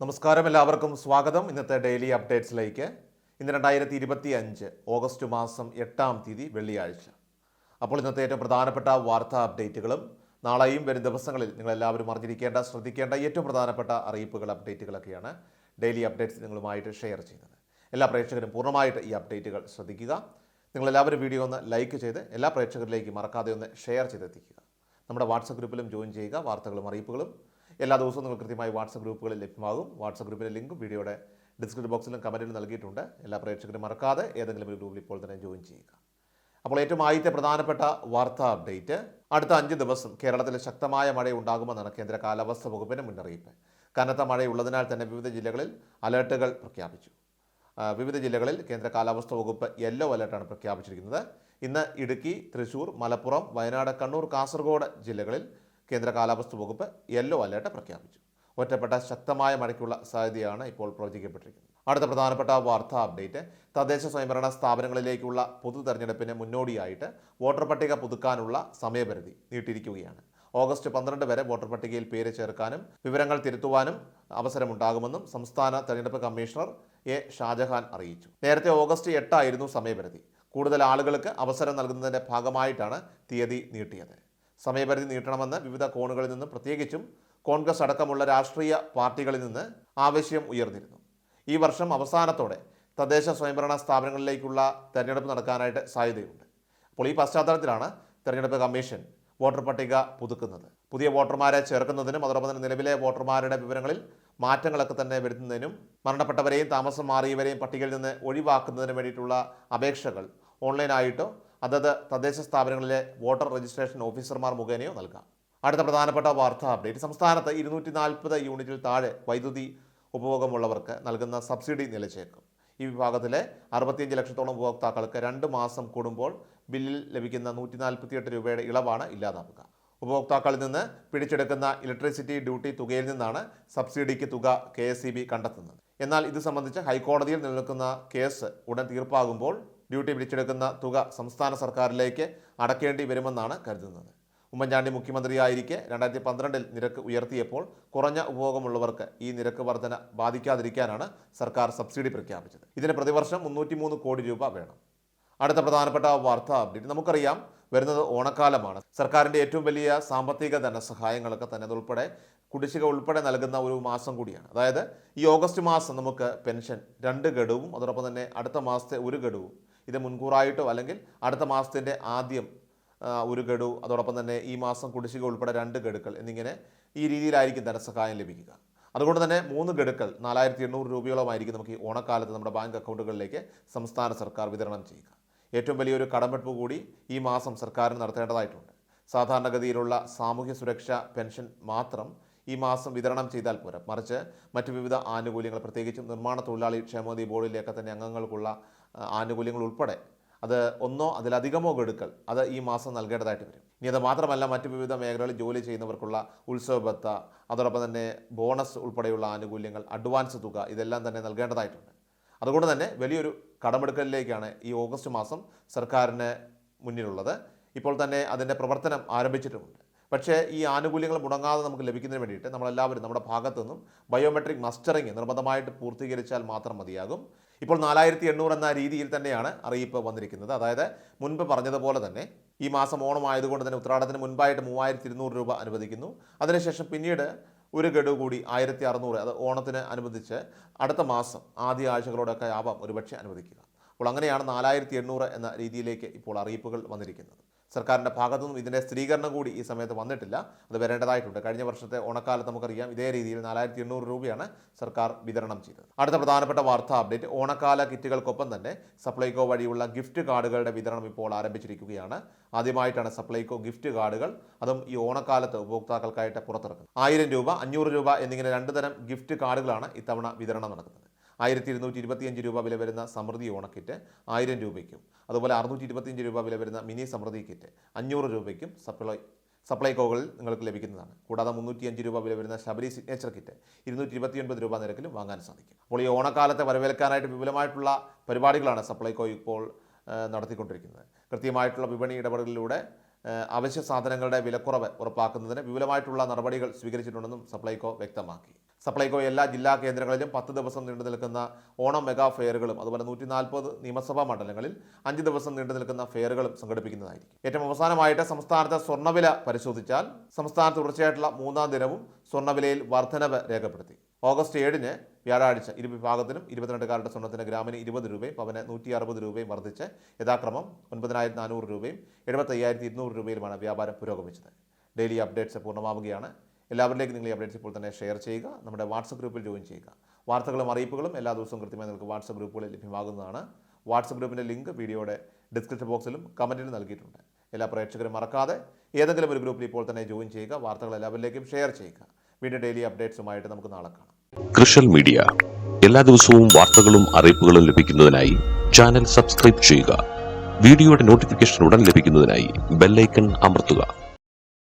നമസ്കാരം എല്ലാവർക്കും. സ്വാഗതം. ഇന്നത്തെ ഡെയിലി അപ്ഡേറ്റ്സിലേക്ക്. ഇന്ന് രണ്ടായിരത്തി ഇരുപത്തി അഞ്ച് ഓഗസ്റ്റ് മാസം എട്ടാം തീയതി വെള്ളിയാഴ്ച. അപ്പോൾ ഇന്നത്തെ ഏറ്റവും പ്രധാനപ്പെട്ട വാർത്താ അപ്ഡേറ്റുകളും നാളെയും വരും ദിവസങ്ങളിൽ നിങ്ങൾ എല്ലാവരും അറിഞ്ഞിരിക്കേണ്ട ശ്രദ്ധിക്കേണ്ട ഏറ്റവും പ്രധാനപ്പെട്ട അറിയിപ്പുകൾ അപ്ഡേറ്റുകളൊക്കെയാണ് ഡെയിലി അപ്ഡേറ്റ്സ് നിങ്ങളുമായിട്ട് ഷെയർ ചെയ്യുന്നത്. എല്ലാ പ്രേക്ഷകരും പൂർണമായിട്ട് ഈ അപ്ഡേറ്റുകൾ ശ്രദ്ധിക്കുക. നിങ്ങളെല്ലാവരും വീഡിയോ ഒന്ന് ലൈക്ക് ചെയ്ത് എല്ലാ പ്രേക്ഷകരിലേക്കും മറക്കാതെ ഒന്ന് ഷെയർ ചെയ്തെത്തിക്കുക. നമ്മുടെ വാട്സപ്പ് ഗ്രൂപ്പിലും ജോയിൻ ചെയ്യുക. വാർത്തകളും അറിയിപ്പുകളും എല്ലാ ദിവസവും നിങ്ങൾ കൃത്യമായി വാട്സപ്പ് ഗ്രൂപ്പുകളിൽ ലഭ്യമാകും. വാട്സപ്പ് ഗ്രൂപ്പിലെ ലിങ്കും വീഡിയോയുടെ ഡിസ്ക്രിപ്ഷൻ ബോക്സിലും കമന്റിലും നൽകിയിട്ടുണ്ട്. എല്ലാ പ്രേക്ഷകരും മറക്കാതെ ഏതെങ്കിലും ഒരു ഗ്രൂപ്പിൽ ഇപ്പോൾ തന്നെ ജോയിൻ ചെയ്യുക. അപ്പോൾ ഏറ്റവും ആദ്യത്തെ പ്രധാനപ്പെട്ട വാർത്താ അപ്ഡേറ്റ്. അടുത്ത അഞ്ച് ദിവസം കേരളത്തിൽ ശക്തമായ മഴ ഉണ്ടാകുമെന്നാണ് കേന്ദ്ര കാലാവസ്ഥാ വകുപ്പിന്റെ മുന്നറിയിപ്പ്. കനത്ത മഴയുള്ളതിനാൽ തന്നെ വിവിധ ജില്ലകളിൽ അലേർട്ടുകൾ പ്രഖ്യാപിച്ചു. വിവിധ ജില്ലകളിൽ കേന്ദ്ര കാലാവസ്ഥാ വകുപ്പ് യെല്ലോ അലർട്ടാണ് പ്രഖ്യാപിച്ചിരിക്കുന്നത്. ഇന്ന് ഇടുക്കി തൃശൂർ മലപ്പുറം വയനാട് കണ്ണൂർ കാസർഗോഡ് ജില്ലകളിൽ കേന്ദ്ര കാലാവസ്ഥ വകുപ്പ് യെല്ലോ അലേർട്ട് പ്രഖ്യാപിച്ചു. ഒറ്റപ്പെട്ട ശക്തമായ മഴയ്ക്കുള്ള സാധ്യതയാണ് ഇപ്പോൾ പ്രവചിക്കപ്പെട്ടിരിക്കുന്നത്. അടുത്ത പ്രധാനപ്പെട്ട വാർത്താ അപ്ഡേറ്റ് തദ്ദേശ സ്വയംഭരണ സ്ഥാപനങ്ങളിലേക്കുള്ള പൊതു തെരഞ്ഞെടുപ്പിന് മുന്നോടിയായിട്ട് വോട്ടർ പട്ടിക പുതുക്കാനുള്ള സമയപരിധി നീട്ടിയിരിക്കുകയാണ്. ഓഗസ്റ്റ് പന്ത്രണ്ട് വരെ വോട്ടർ പട്ടികയിൽ പേര് ചേർക്കാനും വിവരങ്ങൾ തിരുത്തുവാനും അവസരമുണ്ടാകുമെന്നും സംസ്ഥാന തെരഞ്ഞെടുപ്പ് കമ്മീഷണർ എ ഷാജഹാൻ അറിയിച്ചു. നേരത്തെ ഓഗസ്റ്റ് എട്ടായിരുന്നു സമയപരിധി. കൂടുതൽ ആളുകൾക്ക് അവസരം നൽകുന്നതിന്റെ ഭാഗമായിട്ടാണ് തീയതി നീട്ടിയത്. സമയപരിധി നീട്ടണമെന്ന് വിവിധ കോണുകളിൽ നിന്ന് പ്രത്യേകിച്ചും കോൺഗ്രസ് അടക്കമുള്ള രാഷ്ട്രീയ പാർട്ടികളിൽ നിന്ന് ആവശ്യം ഉയർന്നിരുന്നു. ഈ വർഷം അവസാനത്തോടെ തദ്ദേശ സ്വയംഭരണ സ്ഥാപനങ്ങളിലേക്കുള്ള തെരഞ്ഞെടുപ്പ് നടക്കാനായിട്ട് സാധ്യതയുണ്ട്. അപ്പോൾ ഈ പശ്ചാത്തലത്തിലാണ് തെരഞ്ഞെടുപ്പ് കമ്മീഷൻ വോട്ടർ പട്ടിക പുതുക്കുന്നത്. പുതിയ വോട്ടർമാരെ ചേർക്കുന്നതിനും അതോടൊപ്പം തന്നെ നിലവിലെ വോട്ടർമാരുടെ വിവരങ്ങളിൽ മാറ്റങ്ങളൊക്കെ തന്നെ വരുത്തുന്നതിനും മരണപ്പെട്ടവരെയും താമസം മാറിയവരെയും പട്ടികയിൽ നിന്ന് ഒഴിവാക്കുന്നതിനും വേണ്ടിയിട്ടുള്ള അപേക്ഷകൾ ഓൺലൈനായിട്ടോ അതത് തദ്ദേശ സ്ഥാപനങ്ങളിലെ വോട്ടർ രജിസ്ട്രേഷൻ ഓഫീസർമാർ മുഖേനയോ നൽകാം. അടുത്ത പ്രധാനപ്പെട്ട വാർത്താ അപ്ഡേറ്റ്. സംസ്ഥാനത്ത് ഇരുന്നൂറ്റി നാൽപ്പത് യൂണിറ്റിൽ താഴെ വൈദ്യുതി ഉപഭോഗമുള്ളവർക്ക് നൽകുന്ന സബ്സിഡി നിലച്ചേക്കും ഈ വിഭാഗത്തിലെ അറുപത്തിയഞ്ച് ലക്ഷത്തോളം ഉപഭോക്താക്കൾക്ക് രണ്ട് മാസം കൂടുമ്പോൾ ബില്ലിൽ ലഭിക്കുന്ന നൂറ്റി നാൽപ്പത്തിയെട്ട് രൂപയുടെ ഇളവാണ് ഇല്ലാതാവുക. ഉപഭോക്താക്കളിൽ നിന്ന് പിടിച്ചെടുക്കുന്ന ഇലക്ട്രിസിറ്റി ഡ്യൂട്ടി തുകയിൽ നിന്നാണ് സബ്സിഡിക്ക് തുക കെ കണ്ടെത്തുന്നത്. എന്നാൽ ഇത് സംബന്ധിച്ച് ഹൈക്കോടതിയിൽ നിലനിൽക്കുന്ന കേസ് ഉടൻ തീർപ്പാകുമ്പോൾ ഡ്യൂട്ടി പിടിച്ചെടുക്കുന്ന തുക സംസ്ഥാന സർക്കാരിലേക്ക് അടക്കേണ്ടി വരുമെന്നാണ് കരുതുന്നത്. ഉമ്മൻചാണ്ടി മുഖ്യമന്ത്രിയായിരിക്കെ രണ്ടായിരത്തി പന്ത്രണ്ടിൽ നിരക്ക് ഉയർത്തിയപ്പോൾ കുറഞ്ഞ ഉപഭോഗമുള്ളവർക്ക് ഈ നിരക്ക് വർധന ബാധിക്കാതിരിക്കാനാണ് സർക്കാർ സബ്സിഡി പ്രഖ്യാപിച്ചത്. ഇതിന് പ്രതിവർഷം മുന്നൂറ്റിമൂന്ന് കോടി രൂപ വേണം. അടുത്ത പ്രധാനപ്പെട്ട വാർത്താ അപ്ഡേറ്റ് നമുക്കറിയാം വരുന്നത് ഓണക്കാലമാണ്. സർക്കാരിന്റെ ഏറ്റവും വലിയ സാമ്പത്തിക ധനസഹായങ്ങളൊക്കെ തന്നെ അതുൾപ്പെടെ കുടിശ്ശിക ഉൾപ്പെടെ നൽകുന്ന ഒരു മാസം കൂടിയാണ്. അതായത് ഈ ഓഗസ്റ്റ് മാസം നമുക്ക് പെൻഷൻ രണ്ട് ഗഡുവും അതോടൊപ്പം തന്നെ അടുത്ത മാസത്തെ ഒരു ഗഡുവും ഇത് മുൻകൂറായിട്ടോ അല്ലെങ്കിൽ അടുത്ത മാസത്തിന്റെ ആദ്യം ഒരു ഗഡു അതോടൊപ്പം തന്നെ ഈ മാസം കുടിശ്ശിക ഉൾപ്പെടെ രണ്ട് ഗഡുക്കൾ എന്നിങ്ങനെ ഈ രീതിയിലായിരിക്കും ധനസഹായം ലഭിക്കുക. അതുകൊണ്ട് തന്നെ മൂന്ന് ഗഡുക്കൾ നാലായിരത്തി എണ്ണൂറ് രൂപയോളമായിരിക്കും നമുക്ക് ഈ ഓണക്കാലത്ത് നമ്മുടെ ബാങ്ക് അക്കൗണ്ടുകളിലേക്ക് സംസ്ഥാന സർക്കാർ വിതരണം ചെയ്യുക. ഏറ്റവും വലിയൊരു കടമെടുപ്പ് കൂടി ഈ മാസം സർക്കാരിന് നടത്തേണ്ടതായിട്ടുണ്ട്. സാധാരണഗതിയിലുള്ള സാമൂഹ്യ സുരക്ഷ പെൻഷൻ മാത്രം ഈ മാസം വിതരണം ചെയ്താൽ പോരാ. മറിച്ച് മറ്റ് വിവിധ ആനുകൂല്യങ്ങൾ പ്രത്യേകിച്ചും നിർമ്മാണ തൊഴിലാളി ക്ഷേമനിധി ബോർഡിലെയൊക്കെ തന്നെ അംഗങ്ങൾക്കുള്ള ആനുകൂല്യങ്ങൾ ഉൾപ്പെടെ. അത് ഒന്നോ അതിലധികമോ ഗഡുക്കൾ അത് ഈ മാസം നൽകേണ്ടതായിട്ട് വരും. ഇനി അത് മാത്രമല്ല മറ്റ് വിവിധ മേഖലകളിൽ ജോലി ചെയ്യുന്നവർക്കുള്ള ഉത്സവബത്ത അതോടൊപ്പം തന്നെ ബോണസ് ഉൾപ്പെടെയുള്ള ആനുകൂല്യങ്ങൾ അഡ്വാൻസ് തുക ഇതെല്ലാം തന്നെ നൽകേണ്ടതായിട്ടുണ്ട്. അതുകൊണ്ട് തന്നെ വലിയൊരു കടമെടുക്കലിലേക്കാണ് ഈ ഓഗസ്റ്റ് മാസം സർക്കാരിന് മുന്നിലുള്ളത്. ഇപ്പോൾ തന്നെ അതിന്റെ പ്രവർത്തനം ആരംഭിച്ചിട്ടുമുണ്ട്. പക്ഷേ ഈ ആനുകൂല്യങ്ങൾ മുടങ്ങാതെ നമുക്ക് ലഭിക്കുന്നതിന് വേണ്ടിയിട്ട് നമ്മളെല്ലാവരും നമ്മുടെ ഭാഗത്തു നിന്നും ബയോമെട്രിക് മസ്റ്ററിങ് നിർബന്ധമായിട്ട് പൂർത്തീകരിച്ചാൽ മാത്രം മതിയാകും. ഇപ്പോൾ നാലായിരത്തി എണ്ണൂറ് എന്ന രീതിയിൽ തന്നെയാണ് അറിയിപ്പ് വന്നിരിക്കുന്നത്. അതായത് മുൻപ് പറഞ്ഞതുപോലെ തന്നെ ഈ മാസം ഓണം ആയതുകൊണ്ട് തന്നെ ഉത്രാടത്തിന് മുൻപായിട്ട് മൂവായിരത്തി ഇരുന്നൂറ് രൂപ അനുവദിക്കുന്നു. അതിനുശേഷം പിന്നീട് ഒരു ഗഡു കൂടി ആയിരത്തി അറുന്നൂറ് അത് ഓണത്തിന് അനുബന്ധിച്ച് അടുത്ത മാസം ആദ്യ ആഴ്ചകളോടൊക്കെ ആവാം ഒരുപക്ഷെ അനുവദിക്കുക. അപ്പോൾ അങ്ങനെയാണ് നാലായിരത്തി എണ്ണൂറ് എന്ന രീതിയിലേക്ക് ഇപ്പോൾ അറിയിപ്പുകൾ വന്നിരിക്കുന്നത്. സർക്കാരിന്റെ ഭാഗത്തുനിന്നും ഇതിന്റെ സ്ഥിരീകരണം കൂടി ഈ സമയത്ത് വന്നിട്ടില്ല. അത് വരേണ്ടതായിട്ടുണ്ട്. കഴിഞ്ഞ വർഷത്തെ ഓണക്കാലത്ത് നമുക്കറിയാം ഇതേ രീതിയിൽ നാലായിരത്തി എണ്ണൂറ് രൂപയാണ് സർക്കാർ വിതരണം ചെയ്തത്. അടുത്ത പ്രധാനപ്പെട്ട വാർത്താ അപ്ഡേറ്റ് ഓണക്കാല കിറ്റുകൾക്കൊപ്പം തന്നെ സപ്ലൈകോ വഴിയുള്ള ഗിഫ്റ്റ് കാർഡുകളുടെ വിതരണം ഇപ്പോൾ ആരംഭിച്ചിരിക്കുകയാണ്. ആദ്യമായിട്ടാണ് സപ്ലൈകോ ഗിഫ്റ്റ് കാർഡുകൾ അതും ഈ ഓണക്കാലത്ത് ഉപഭോക്താക്കൾക്കായിട്ട് പുറത്തിറക്കുന്നത്. ആയിരം രൂപ അഞ്ഞൂറ് രൂപ എന്നിങ്ങനെ രണ്ട് തരം ഗിഫ്റ്റ് കാർഡുകളാണ് ഇത്തവണ വിതരണം നടക്കുന്നത്. ആയിരത്തി ഇരുന്നൂറ്റി ഇരുപത്തിയഞ്ച് രൂപ വില വരുന്ന സമൃദ്ധി ഓണക്കിറ്റ് ആയിരം രൂപയ്ക്കും. അതുപോലെ അറുന്നൂറ്റി ഇരുപത്തിയഞ്ച് രൂപ വില വരുന്ന മിനി സമൃദ്ധി കിറ്റ് അഞ്ഞൂറ് രൂപയ്ക്കും സപ്ലൈ സപ്ലൈകോകളിൽ നിങ്ങൾക്ക് ലഭിക്കുന്നതാണ്. കൂടാതെ മുന്നൂറ്റിയഞ്ച് രൂപ വില വരുന്ന ശബരി സിഗ്നേച്ചർ കിറ്റ് ഇരുന്നൂറ്റി ഇരുപത്തിയൊൻപത് രൂപ നിരക്കിലും വാങ്ങാൻ സാധിക്കും. അപ്പോൾ ഈ ഓണക്കാലത്തെ വരവേൽക്കാനായിട്ട് വിപുലമായിട്ടുള്ള പരിപാടികളാണ് സപ്ലൈകോ ഇപ്പോൾ നടത്തിക്കൊണ്ടിരിക്കുന്നത്. കൃത്യമായിട്ടുള്ള വിപണി ഇടപെടലിലൂടെ അവശ്യ സാധനങ്ങളുടെ വിലക്കുറവ് ഉറപ്പാക്കുന്നതിന് വിപുലമായിട്ടുള്ള നടപടികൾ സ്വീകരിച്ചിട്ടുണ്ടെന്നും സപ്ലൈകോ വ്യക്തമാക്കി. സപ്ലൈകോ എല്ലാ ജില്ലാ കേന്ദ്രങ്ങളിലും പത്ത് ദിവസം നീണ്ടു നിൽക്കുന്ന ഓണം മെഗാ ഫെയറുകളും അതുപോലെ നൂറ്റി നാൽപ്പത് നിയമസഭാ മണ്ഡലങ്ങളിൽ അഞ്ച് ദിവസം നീണ്ടു നിൽക്കുന്ന ഫെയറുകളും സംഘടിപ്പിക്കുന്നതായിരിക്കും. ഏറ്റവും അവസാനമായിട്ട് സംസ്ഥാനത്തെ സ്വർണവില പരിശോധിച്ചാൽ സംസ്ഥാനത്ത് തുടർച്ചയായിട്ടുള്ള മൂന്നാം ദിനവും സ്വർണവിലയിൽ വർധനവ് രേഖപ്പെടുത്തി. ഓഗസ്റ്റ് ഏഴിന് വ്യാഴാഴ്ച ഇരു വിഭാഗത്തിനും ഇരുപത്തിരണ്ടുകാരുടെ സ്വർണത്തിന് ഗ്രാമിന് ഇരുപത് രൂപയും പവന് നൂറ്റി അറുപത് രൂപയും വർദ്ധിച്ച് യഥാക്രമം ഒൻപതിനായിരത്തി നാനൂറ് രൂപയും എഴുപത്തയ്യായിരത്തി ഇരുന്നൂറ് രൂപയിലുമാണ് വ്യാപാരം പുരോഗമിച്ചത്. ഡെയിലി അപ്ഡേറ്റ്സ് പൂർണമാവുകയാണ്. എല്ലാവരിലേക്കും നിങ്ങൾ ഈ അപ്ഡേറ്റ്സ് ഇപ്പോൾ തന്നെ ഷെയർ ചെയ്യുക. നമ്മുടെ വാട്സപ്പ് ഗ്രൂപ്പിൽ ജോയിൻ ചെയ്യുക. വാർത്തകളും അറിയിപ്പുകളും എല്ലാ ദിവസവും കൃത്യമായി നിങ്ങൾക്ക് വാട്സപ്പ് ഗ്രൂപ്പുകളിൽ ലഭ്യമാകുന്നതാണ്. വാട്സപ്പ് ഗ്രൂപ്പിന്റെ ലിങ്ക് വീഡിയോയുടെ ഡിസ്ക്രിപ്ഷൻ ബോക്സിലും കമന്റിലും നൽകിയിട്ടുണ്ട്. എല്ലാ പ്രേക്ഷകരും മറക്കാതെ ഏതെങ്കിലും ഒരു ഗ്രൂപ്പിൽ ഇപ്പോൾ തന്നെ ജോയിൻ ചെയ്യുക. വാർത്തകൾ എല്ലാവരിലേക്കും ഷെയർ ചെയ്യുക. വീണ്ടും ഡെയിലി അപ്ഡേറ്റ്സുമായിട്ട് നമുക്ക് നാളെ കാണാം. കൃഷൽ മീഡിയ. എല്ലാ ദിവസവും വാർത്തകളും അറിയിപ്പുകളും ലഭിക്കുന്നതിനായി ചാനൽ സബ്സ്ക്രൈബ് ചെയ്യുക. വീഡിയോയുടെ നോട്ടിഫിക്കേഷൻ ഉടൻ ലഭിക്കുന്നതിനായി ബെല്ലൈക്കൺ അമർത്തുക.